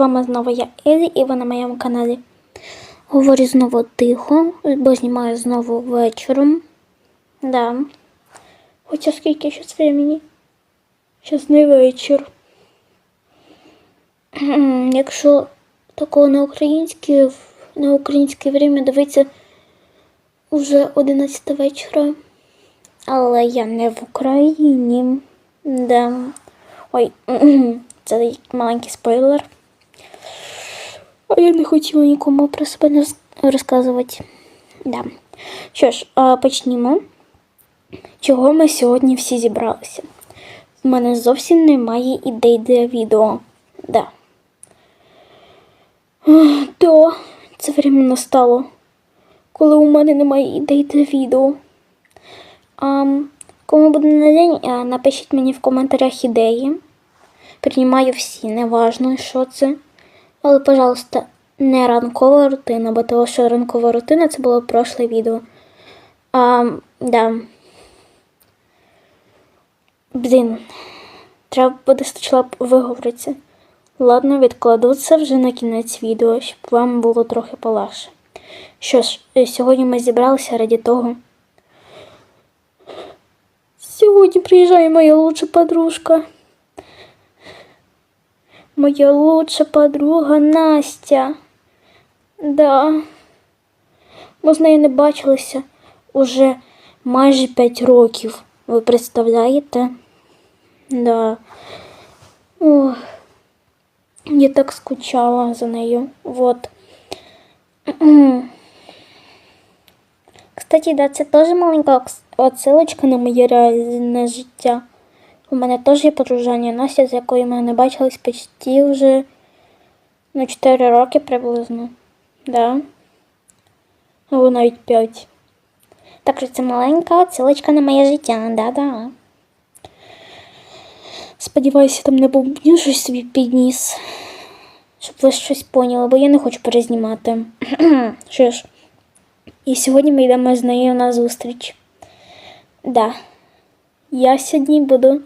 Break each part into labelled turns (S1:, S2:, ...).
S1: вами знову я Елі, і ви на моєму каналі. Говорю знову тихо, бо знімаю знову вечором. Да. Хоча скільки зараз времени? Зараз не вечір. Якщо такого на українське, на українське время дивиться уже 11 вечора. Але я не в Україні. Да. Ой, це маленький спойлер. А я не хотіла нікому про себе розказувати. Да. Що ж, почнімо. Чого ми сьогодні всі зібралися? В мене зовсім немає ідей для відео. Да. То це время настало, коли у мене немає ідей для відео. А, кому буде на день, напишіть мені в коментарях ідеї. Приймаю всі, неважно, що це. Але, пожалуйста, не ранкова рутина, бо того, що ранкова рутина це було прошле відео. А, да. Блін, треба буде спочатку виговоритися. Ладно, відкладу це вже на кінець відео, щоб вам було трохи полегше. Що ж, е, сьогодні ми зібралися раді того. Сьогодні приїжджає моя лучша подружка. Моя лучша подруга Настя. Да. Ми з нею не бачилися уже майже 5 років. Ви представляєте? Да. Ох. Я так скучала за нею. Вот. Кстати, да, це теж маленька отсилочка на моє реальне життя. У мене теж є подружання Настя, з якою ми не бачились почти вже ну, 4 роки приблизно. Да. Або навіть 5. Так що це маленька отсилочка на моє життя, да-да. Сподіваюся, там не бубню щось собі підніс. Щоб ви щось поняли, бо я не хочу перезнімати. Що ж. І сьогодні ми йдемо з нею на зустріч. Да. Я сьогодні буду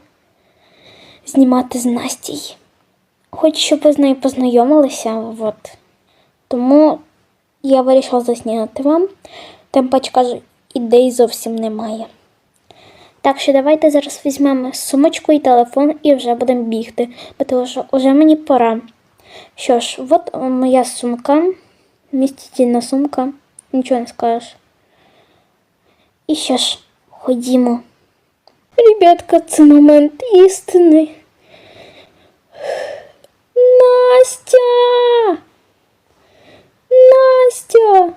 S1: знімати з Настій. Хочу, щоб ви з нею познайомилися. Вот. Тому я вирішила засняти вам. Тим паче кажу, ідей зовсім немає. Так що давайте зараз візьмемо сумочку і телефон і вже будемо бігти, тому що вже мені пора. Що ж, от моя сумка, містительна сумка, нічого не скажеш. І що ж, ходімо. Ребятка, це момент істини. Настя! Настя!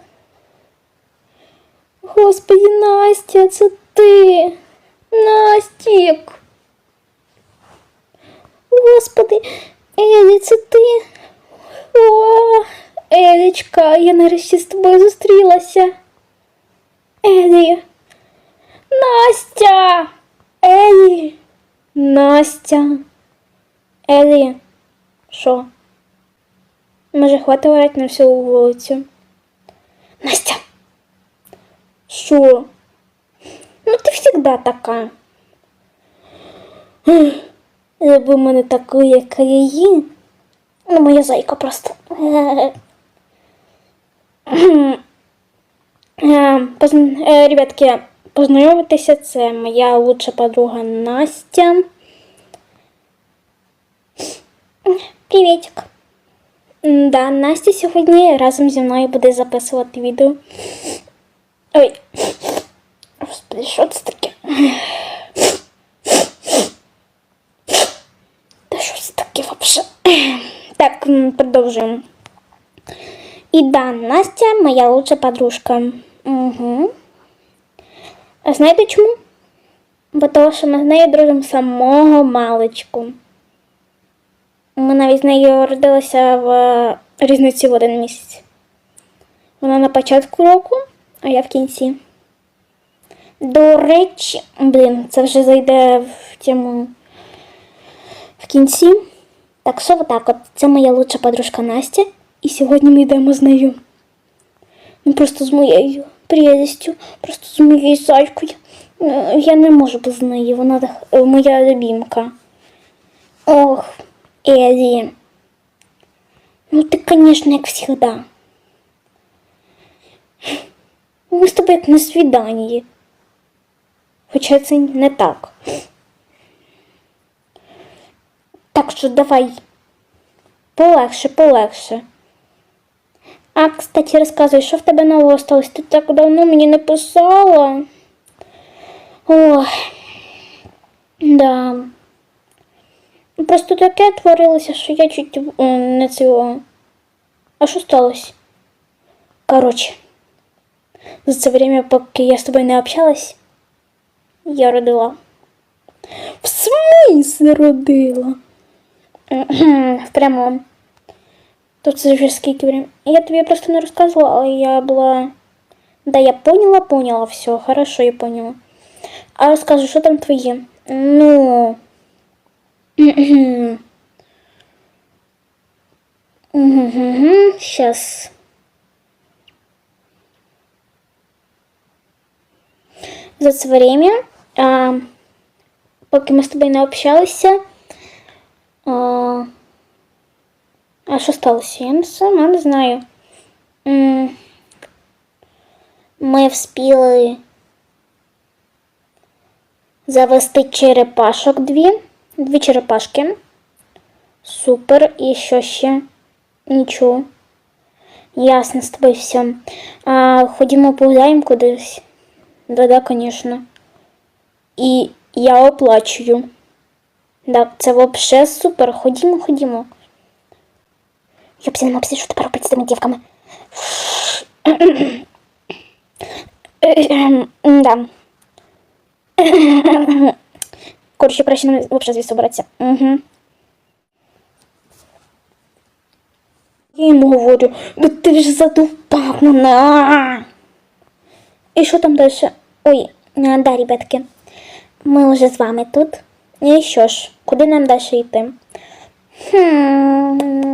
S1: Господи, Настя, це ти! Настік! Господи, Елі, це ти? О, Елічка, я нарешті з тобою зустрілася. Елі. Настя! Елі! Настя! Елі! Що? Може, хватить орати на всю вулицю? Настя! Що? Ну, ти завжди така. В мене таку, яка я є. Ну, моя зайка просто. Е, позн- е, Ребятки, познайомитися, це моя лучша подруга Настя. Привітик. Да, Настя сьогодні разом зі мною буде записувати відео. Ой. Господи, що це таке? Та що це таке взагалі? Так, продовжуємо. І да, Настя моя лучша подружка. Угу. А знаєте чому? Бо того, що ми з нею дружимо самого маличку. Ми навіть з нею родилися в е, різниці в один місяць. Вона на початку року, а я в кінці. До речі, блін, це вже зайде в тему в кінці. Так що отак от. Це моя лучша подружка Настя. І сьогодні ми йдемо з нею. Ну просто з моєю прелістю, просто з моєю зайкою. Е, Я не можу без неї, вона е, моя любімка. Ох, Елі. Ну ти, конечно, як завжди. Ми з тобою як на свіданні. Хоча це не так. Так що давай. Полегше, полегше. А, кстати, розказуй, що в тебе нового сталося? Ти так давно мені не писала. Ой. Да. Ну, Просто таке творилося, що я чуть е, не цього. А що сталося? Короче, за це время, поки я з тобою не общалась, я родила. В смысле родила? В прямому. То це вже скільки времени. Я тобі просто не розказувала, але я була. Да, я поняла, поняла, все, хорошо, я поняла. А розкажи, що там твоє? Ну. Сейчас. За це время, а, поки ми з тобою не общалися, а, а що сталося? Я не сама не знаю. Ми вспіли завести черепашок дві. Дві черепашки. Супер. І що ще? Нічого. Ясно, з тобою все. А, ходімо погуляємо кудись. Да-да, конечно. І я оплачую. Да, це вообще супер. Ходімо, ходімо. Йопсі, не мопсі, що тепер робити з тими дівками? Да. Коротше, краще нам взагалі звідси братися. Угу. Я йому говорю, ну ти ж задовбав мене. І що там далі? Ой, да, ребятки, ми вже з вами тут. І що ж, куди нам далі йти? Хм.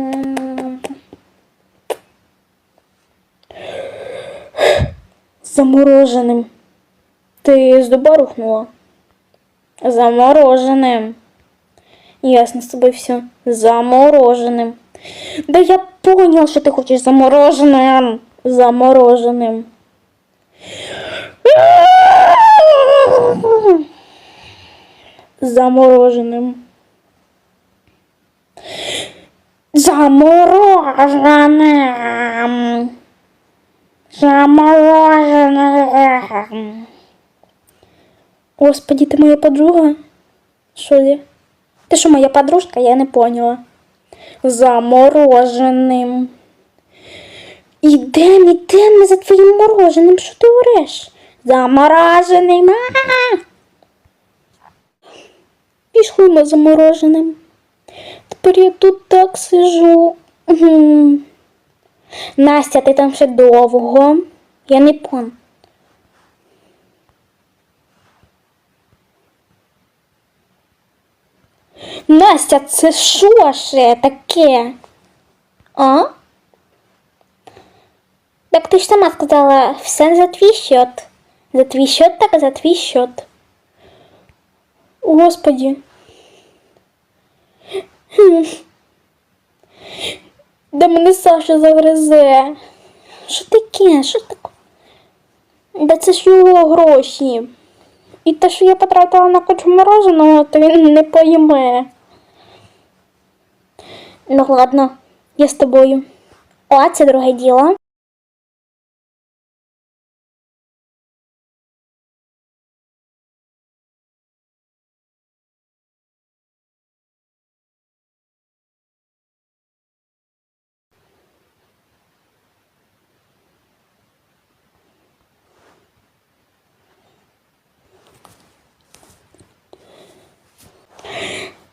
S1: Замороженим. Ти з дуба рухнула? Замороженим. Ясно з тобою все. Замороженим. Да я понял, що ти хочеш замороженим. Замороженим. Замороженим. Замороженим. Замороженим. Господи, ти моя подруга? Що я? Ти що, моя подружка? Я не поняла. Замороженим. Ідем, ідем ми за твоїм мороженим. Що ти ореш? Замороженим. А-а-а! Пішли ми замороженим. Тепер я тут так сижу. Угу. Настя, ти там ще довго. Я не пон. Настя, це що ще таке? А? Так ти ж сама сказала, все за твій счет. За твій счет, так за твій счет. Господи. Да мене Саша загризе. Що таке? Що таке? Да це ж його гроші. І те, що я потратила на кучу мороженого, то він не пойме. Ну ладно, я з тобою. О, це друге діло.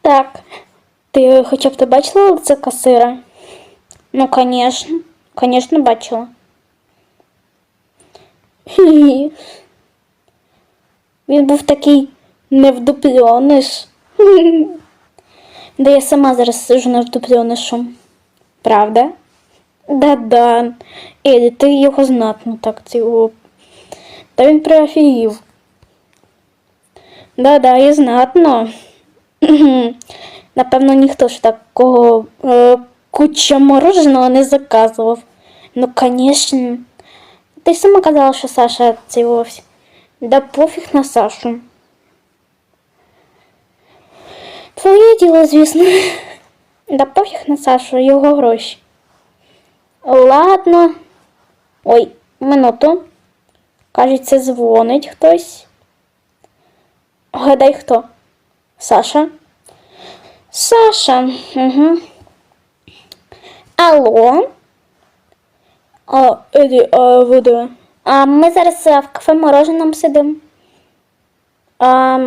S1: Так, ти хоча б ти бачила лице касира? Ну, конечно, конечно, бачила. Він був такий невдуплениш. Да я сама зараз сижу невдупленишем. Правда? Да-да. Еді, ти його знатно так цього. Та він приофігів. Да-да, і знатно. Напевно, ніхто ж такого е, куча мороженого не заказував. Ну, конечно. Ти сама казала, що Саша вовсе. Да пофіг на Сашу. Твоє діло, звісно. Да пофіг на Сашу, його гроші. Ладно. Ой, минуту. Кажеться, дзвонить хтось. Гадай хто? Саша? Саша. Угу. Алло. А, Еді, а ви? А ми зараз е, в кафе мороженому сидимо. А,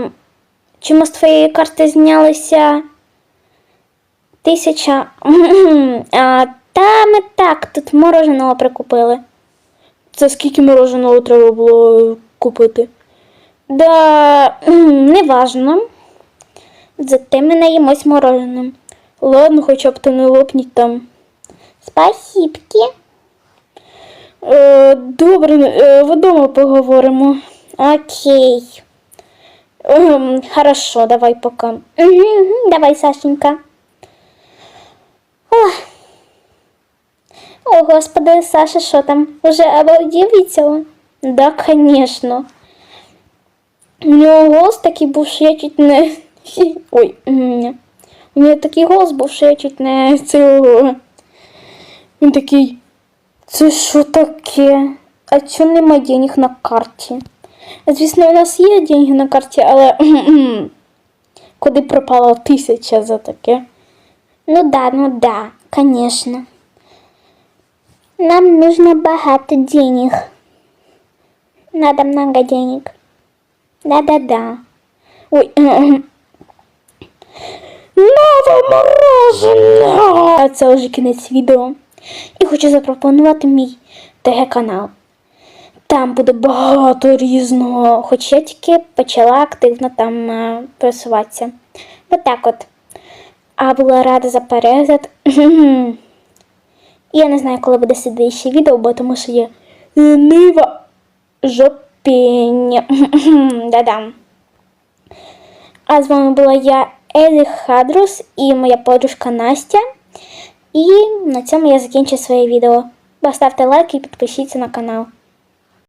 S1: чому з твоєї карти знялися тисяча? а, та ми так, тут мороженого прикупили. Це скільки мороженого треба було купити? Да, неважно. Зате ми наїмось мороженим. Ладно, хоча б то не лопніть там. Спасибки. Е, добре, е, вдома поговоримо. Окей. Ем, хорошо, давай пока. Угу, угу, давай, Сашенька. Ох. О, господи, Саша, що там? Уже обалдів від цього? Да, конечно. У нього голос такий був, що я чуть не. Ой. У нього такий голос був, що я чуть не цього. Він такий. Це що таке? А чому нема денег на карті? Звісно, у нас є деньги на карті, але куди пропала тисяча за таке? Ну да, ну да, конечно. Нам нужно багато денег. Надо много денег. Да-да-да. Ой. Нове мороженое! А це вже кінець відео. І хочу запропонувати мій ТГ-канал. Там буде багато різного, хоч я тільки почала активно там е, просуватися. Отак от. А була рада за перегляд. Я не знаю, коли буде слідуще відео, бо тому що є лінива жопіння. Да-да. А з вами була я, Елі Хадрус, і моя подружка Настя. І на цьому я закінчу своє відео. Поставте лайк і підпишіться на канал.